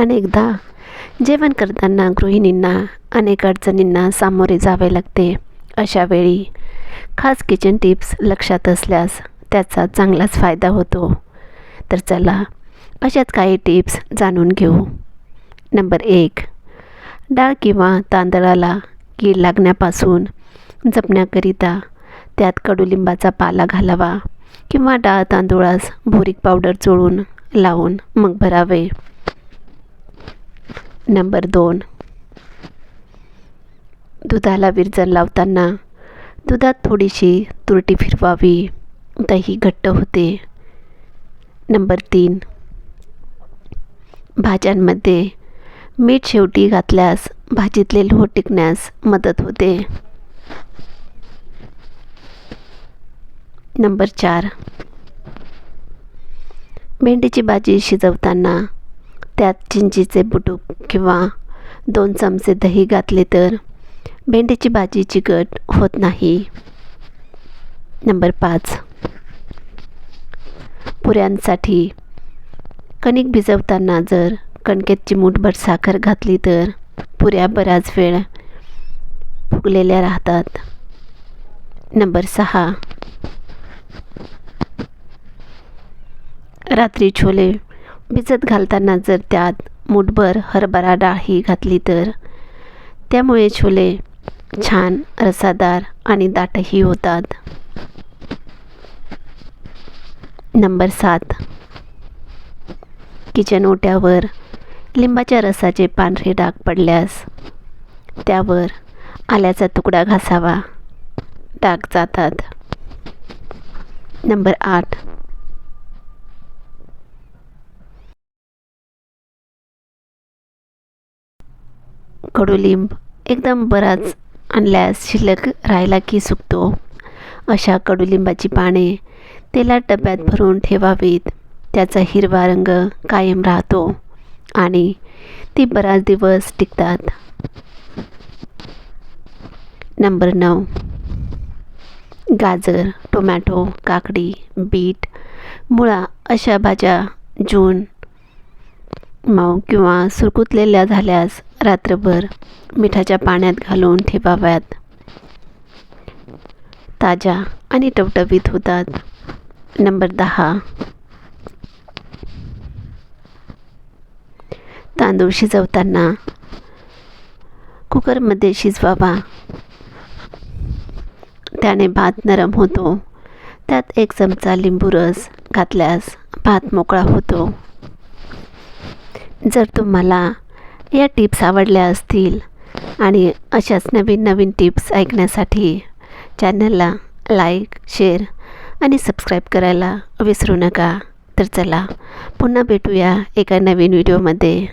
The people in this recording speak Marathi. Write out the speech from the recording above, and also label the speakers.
Speaker 1: अनेकदा जेवण करताना गृहिणींना अनेक अडचणींना सामोरे जावे लागते. अशा वेळी खास किचन टिप्स लक्षात असल्यास त्याचा चांगलाच फायदा होतो. तर चला अशाच काही टिप्स जाणून घेऊ. नंबर एक डाळ किंवा तांदळाला कीड लागण्यापासून जपण्याकरिता त्यात कडुलिंबाचा पाला घालावा किंवा डाळ तांदूळास बोरिक पावडर चोळून लावून मग भरावे. नंबर दोन. दुधाला विरजण लावताना दुधात थोडीशी तुरटी फिरवावी. दही घट्ट होते. नंबर तीन. भाज्यांमध्ये मीठ शेवटी घातल्यास भाजीतले लोह टिकण्यास मदत होते. नंबर चार. भेंडीची भाजी शिजवताना त्यात चिंचीचे बुटूक किंवा दोन चमचे दही घातले तर भेंडीची भाजी चिकट होत नाही. नंबर पाच. पुऱ्यांसाठी कणिक भिजवताना जर कणकेत चिमूटभर साखर घातली तर पुऱ्या बराच वेळ फुगलेल्या राहतात. नंबर सहा. रात्री छोले भिजत घालताना जर त्यात मुठभर हरभरा डाळही घातली तर? त्यामुळे छोले छान रसादार आणि दाटही होतात. नंबर सात. किचन ओट्यावर लिंबाच्या रसाचे पांढरे डाग पडल्यास त्यावर आल्याचा तुकडा घासावा. डाग जातात. नंबर आठ. कडुलिंब एकदम बराच आणल्यास शिल्लक राहिला की सुकतो. अशा कडुलिंबाची पाने तेला डब्यात भरून ठेवावीत. त्याचा हिरवा रंग कायम राहतो आणि ती बराच दिवस टिकतात. नंबर नऊ. गाजर टोमॅटो काकडी बीट मुळा अशा भाज्या जून मऊ किंवा सुरकुतलेल्या झाल्यास रात्रभर मिठाच्या पाण्यात घालून ठेवाव्यात. ताज्या आणि टवटवीत होतात. नंबर दहा. तांदूळ शिजवताना कुकरमध्ये शिजवावा. त्याने भात नरम होतो. त्यात एक चमचा लिंबू रस घातल्यास भात मोकळा होतो. जर तुम्हाला या टिप्स आवडल्या असतील आणि अशाच नवीन नवीन टिप्स ऐकण्यासाठी चॅनलला लाईक शेअर आणि सबस्क्राईब करायला विसरू नका. तर चला पुन्हा भेटूया एका नवीन व्हिडिओमध्ये.